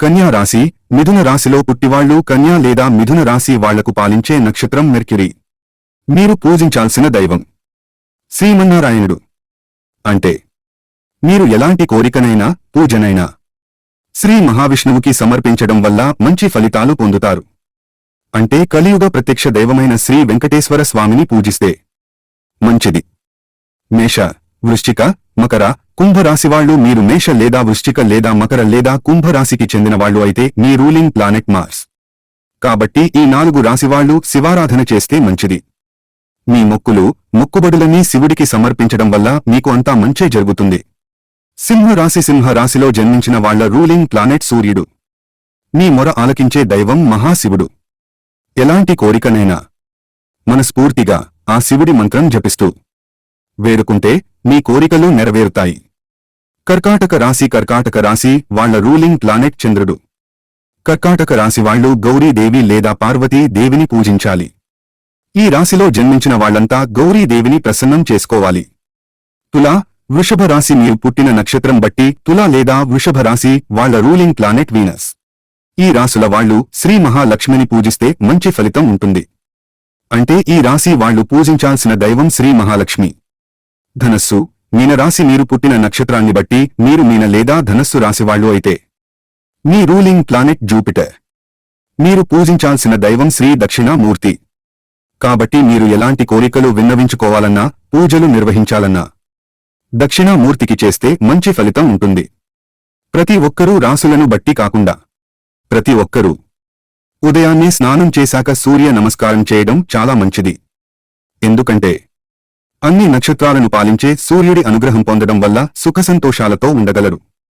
కన్యా రాశి మిథున రాశిలో పుట్టివాళ్ళు కన్యా లేదా మిథున రాశి వాళ్ళకు పాలించే నక్షత్రం మెర్క్యురీ. మీరు పూజించాల్సిన దైవం. శ్రీమన్నారాయణుడు. అంటే మీరు ఎలాంటి కోరికనైనా పూజనైనా శ్రీ మహావిష్ణువుకి సమర్పించడం వల్ల మంచి ఫలితాలు పొందుతారు. అంటే కలియుగ ప్రత్యక్ష దైవమైన శ్రీ వెంకటేశ్వర స్వామిని పూజిస్తే మంచిది. మేష వృష్టిక మకర కుంభరాశివాళ్ళు మీరు మేష లేదా వృష్టిక లేదా మకర లేదా కుంభరాశికి చెందినవాళ్ళు అయితే మీ రూలింగ్ ప్లానెట్ మార్స్. కాబట్టి ఈ నాలుగు రాశివాళ్ళు శివారాధన చేస్తే మంచిది. మీ మొక్కులు మొక్కుబడులన్నీ శివుడికి సమర్పించడం వల్ల మీకు అంతా మంచే జరుగుతుంది. సింహరాశి సింహరాశిలో జన్మించిన వాళ్ళ రూలింగ్ ప్లానెట్ సూర్యుడు. మీ మొర ఆలకించే దైవం మహాశివుడు. ఎలాంటి కోరికనైనా. మనస్ఫూర్తిగా ఆ శివుడి మంత్రం జపిస్తూ. వేడుకుంటే మీ కోరికలు నెరవేరుతాయి. కర్కాటక రాశి కర్కాటక రాశి వాళ్ళ రూలింగ్ ప్లానెట్ చంద్రుడు. కర్కాటక రాశి వాళ్ళు గౌరీదేవి లేదా పార్వతీ దేవిని పూజించాలి. ఈ రాశిలో జన్మించిన వాళ్ళంతా గౌరీదేవిని ప్రసన్నం చేసుకోవాలి. తులా వృషభ రాశి మీరు పుట్టిన నక్షత్రం బట్టి తులా లేదా వృషభ రాశి వాళ్ళ రూలింగ్ ప్లానెట్ వీనస్. ఈ రాశుల వాళ్ళు శ్రీ మహాలక్ష్మిని పూజిస్తే మంచి ఫలితం ఉంటుంది. అంటే ఈ రాశి వాళ్ళు పూజించాల్సిన దైవం శ్రీ మహాలక్ష్మి. ధనస్సు. మీనరాశి మీరు పుట్టిన నక్షత్రాన్ని బట్టి మీరు మీన లేదా ధనస్సు రాశివాళ్ళు అయితే మీ రూలింగ్ ప్లానెట్ జూపిటర్. మీరు పూజించాల్సిన దైవం శ్రీ దక్షిణామూర్తి. కాబట్టి మీరు ఎలాంటి కోరికలు విన్నవించుకోవాలన్నా పూజలు నిర్వహించాలన్నా దక్షిణామూర్తికి చేస్తే మంచి ఫలితం ఉంటుంది. ప్రతి ఒక్కరూ రాసులను బట్టి కాకుండా ప్రతి ఒక్కరూ ఉదయాన్నే స్నానం చేశాక సూర్య నమస్కారం చేయడం చాలా మంచిది. ఎందుకంటే అన్ని నక్షత్రాలను పాలించే సూర్యుడి అనుగ్రహం పొందడం వల్ల సుఖసంతోషాలతో ఉండగలరు.